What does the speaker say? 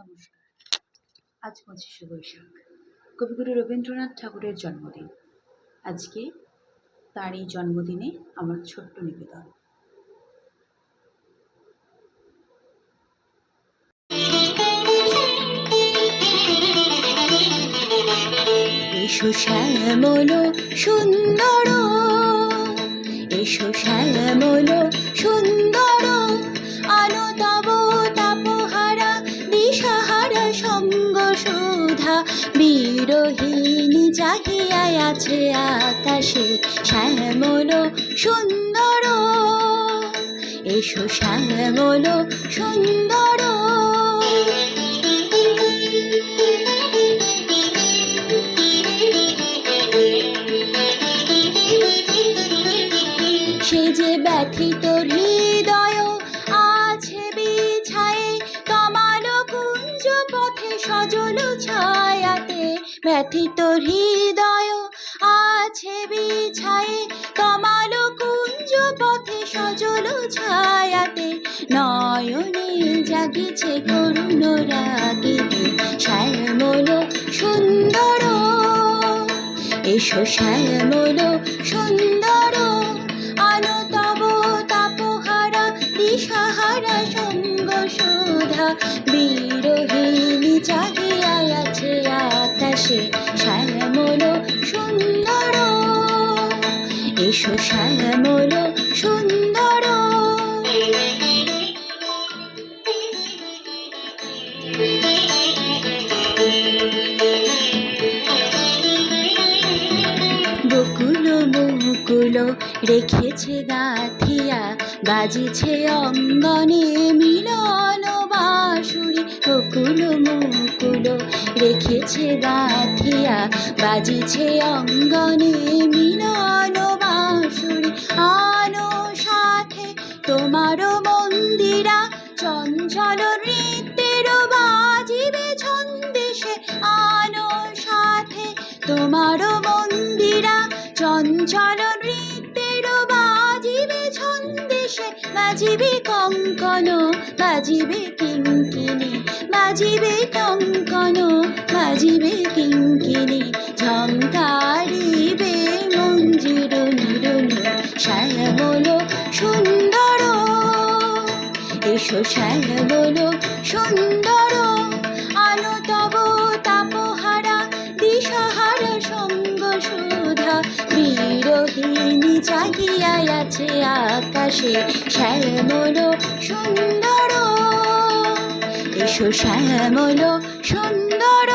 নমস্কার। আজ পঁচিশে বৈশাখ। কবিগুরু রবীন্দ্রনাথ ঠাকুরের জন্মদিন। আজকে তার এই জন্মদিনে আমার ছোট্ট নিবেদন। এসো শ্যামল সুন্দর, এসো শ্যামল সুন্দর। বিরোহিণী চাহিয়া আছে আকাশে শ্যামল সুন্দর। এসো শ্যামল সুন্দর। সে যে ব্যথিত হৃদয় আছে বিছায়ে কমাল কুঞ্জ পথে সজল ছায়াতে ব্যথিত হৃদয় আছে বিছায়ে কমাল কুঞ্জ পথে সজল ছায়াতে, নয়নে জাগিছে করুণ রাগিনী শ্যামল সুন্দর। এসো শ্যামল সুন্দর আলো তব তাপহারা, দিশাহারা সঙ্গ সুধা বিরোহিণী আছে আকাশে শ্যামল সুন্দর। এসো শ্যামল সুন্দর। বকুল মুকুল রেখেছে গাথিয়া বাজিছে অঙ্গনে মিলন। বকুল মুকুল রেখেছে গাথিয়া বাজিছে অঙ্গনে মিলন বাঁশুরি আনো সাথে। তোমারও মন্দিরা চঞ্চল নৃত্যের বাজিবে ছন্দেশে আনো সাথে। তোমারও মন্দিরা চঞ্চল নৃত্যের বাজিবে ছন্দেশে। বাজিবে কঙ্কন, বাজিবে কিঙ্কিনি বাজিবে কঙ্কন বাজিবে কিঙ্কিনি ঝঙ্কারিবে মঞ্জির নিরুনি শ্যামল সুন্দর, এসো শ্যামল সুন্দর, আলো তব তাপহারা, দিশাহারা সঙ্গ সুধা, বিরোহিণী চাহিয়া আছে আকাশে শ্যামল সুন্দর। সুশ্যামল সুন্দর